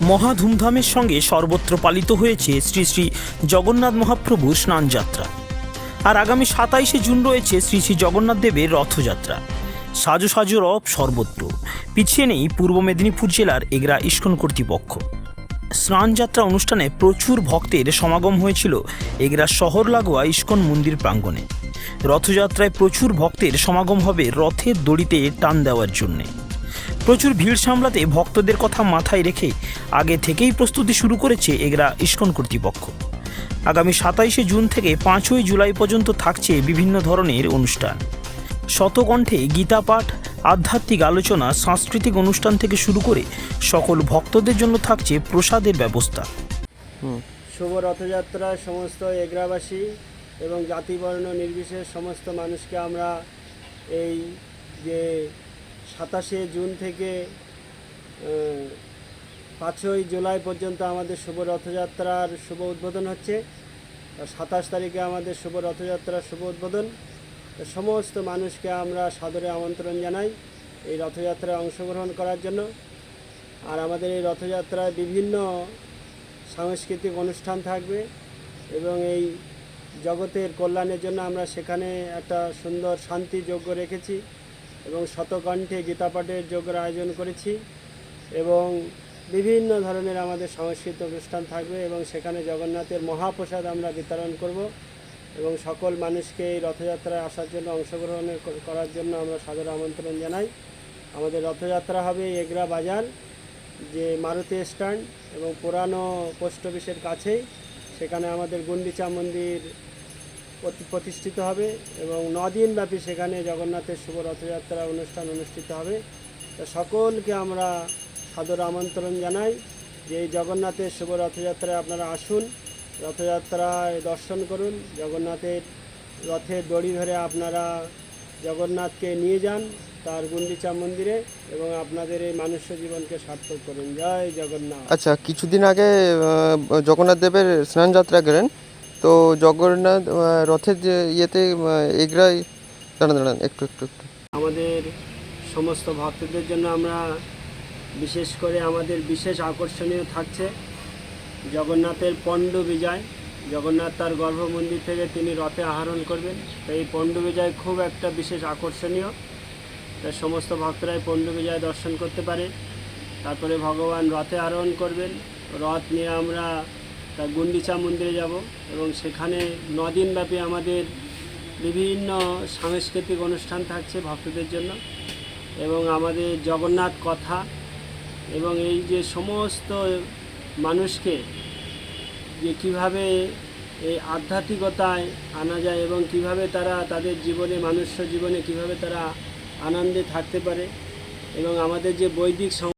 মহা ধুমধামের সঙ্গে সর্বত্র পালিত হয়েছে শ্রী শ্রী জগন্নাথ মহাপ্রভুর স্নানযাত্রা। আর আগামী সাতাইশে জুন রয়েছে শ্রী শ্রী জগন্নাথ দেবের রথযাত্রা। সাজো সাজো রব সর্বত্র। পিছিয়ে নেই পূর্ব মেদিনীপুর জেলার এগরা ইস্কন কর্তৃপক্ষ। স্নানযাত্রা অনুষ্ঠানে প্রচুর ভক্তের সমাগম হয়েছিল এগরা শহর লাগোয়া ইস্কন মন্দির প্রাঙ্গণে। রথযাত্রায় প্রচুর ভক্তের সমাগম হবে রথের দড়িতে টান দেওয়ার জন্যে। প্রচুর ভিড় সামলাতে ভক্তদের কথা মাথায় রেখে আগে থেকেই প্রস্তুতি শুরু করেছে এগরা ইস্কন কর্তৃপক্ষ। আগামী সাতাইশে জুন থেকে পাঁচই জুলাই পর্যন্ত থাকছে বিভিন্ন ধরনের অনুষ্ঠান। শতকণ্ঠে গীতা পাঠ আধ্যাত্মিক আলোচনা, সাংস্কৃতিক অনুষ্ঠান থেকে শুরু করে সকল ভক্তদের জন্য থাকছে প্রসাদের ব্যবস্থা। শুভ রথযাত্রা সমস্ত এগ্রাবাসী এবং জাতিবর্ণ নির্বিশেষ সমস্ত মানুষকে আমরা এই যে সাতাশে জুন থেকে পাঁচই জুলাই পর্যন্ত আমাদের শুভ রথযাত্রার শুভ উদ্বোধন হচ্ছে। সাতাশ তারিখে আমাদের শুভ রথযাত্রার শুভ উদ্বোধন। সমস্ত মানুষকে আমরা সাদরে আমন্ত্রণ জানাই এই রথযাত্রায় অংশগ্রহণ করার জন্য। আর আমাদের এই রথযাত্রায় বিভিন্ন সাংস্কৃতিক অনুষ্ঠান থাকবে এবং এই জগতের কল্যাণের জন্য আমরা সেখানে একটা সুন্দর শান্তি যজ্ঞ রেখেছি। এবং শতকণ্ঠে গীতাপাঠের যজ্ঞের আয়োজন করেছি এবং বিভিন্ন ধরনের আমাদের সাংস্কৃতিক অনুষ্ঠান থাকবে এবং সেখানে জগন্নাথের মহাপ্রসাদ আমরা বিতরণ করব এবং সকল মানুষকে এই রথযাত্রায় আসার জন্য অংশগ্রহণ কর- করার জন্য আমরা সাদর আমন্ত্রণ জানাই। আমাদের রথযাত্রা হবে এগরা বাজার, যে মারুতি স্ট্যান্ড এবং পুরানো পোস্ট অফিসের কাছেই। সেখানে আমাদের গুন্ডিচা মন্দির প্রতিষ্ঠিত হবে এবং নদিন ব্যাপী সেখানে জগন্নাথের শুভ রথযাত্রা অনুষ্ঠান অনুষ্ঠিত হবে। তো সকলকে আমরা সাদর আমন্ত্রণ জানাই যে এই জগন্নাথের শুভ রথযাত্রায় আপনারা আসুন, রথযাত্রায় দর্শন করুন, জগন্নাথের রথের দড়ি ধরে আপনারা জগন্নাথকে নিয়ে যান তার গুন্ডিচা মন্দিরে এবং আপনাদের এই মানুষ্য জীবনকে সার্থক করুন। জয় জগন্নাথ। আচ্ছা কিছুদিন আগে জগন্নাথ দেবের স্নান যাত্রা গেলেন। তো জগন্নাথ রথের যে ইয়েতে এগরাই, দাঁড়ান দাঁড়ান, একটু একটু একটু। আমাদের সমস্ত ভক্তদের জন্য আমরা বিশেষ করে আমাদের বিশেষ আকর্ষণীয় থাকছে জগন্নাথের পণ্ড বিজয়। জগন্নাথ তার গর্ভমন্দির থেকে তিনি রথে আহরণ করবেন। তো এই পণ্ড বিজয় খুব একটা বিশেষ আকর্ষণীয়। তাই সমস্ত ভক্তরাই পণ্ড বিজয় দর্শন করতে পারে। তারপরে ভগবান রথে আরোহণ করবেন। রথ নিয়ে আমরা তা গুন্ডিচা মন্দিরে যাব এবং সেখানে নদিনব্যাপী আমাদের বিভিন্ন সাংস্কৃতিক অনুষ্ঠান থাকছে ভক্তদের জন্য এবং আমাদের জগন্নাথ কথা এবং এই যে সমস্ত মানুষকে যে কীভাবে এই আধ্যাত্মিকতায় আনা যায় এবং কীভাবে তারা তাদের জীবনে, মানুষ্য জীবনে কীভাবে তারা আনন্দে থাকতে পারে এবং আমাদের যে বৈদিক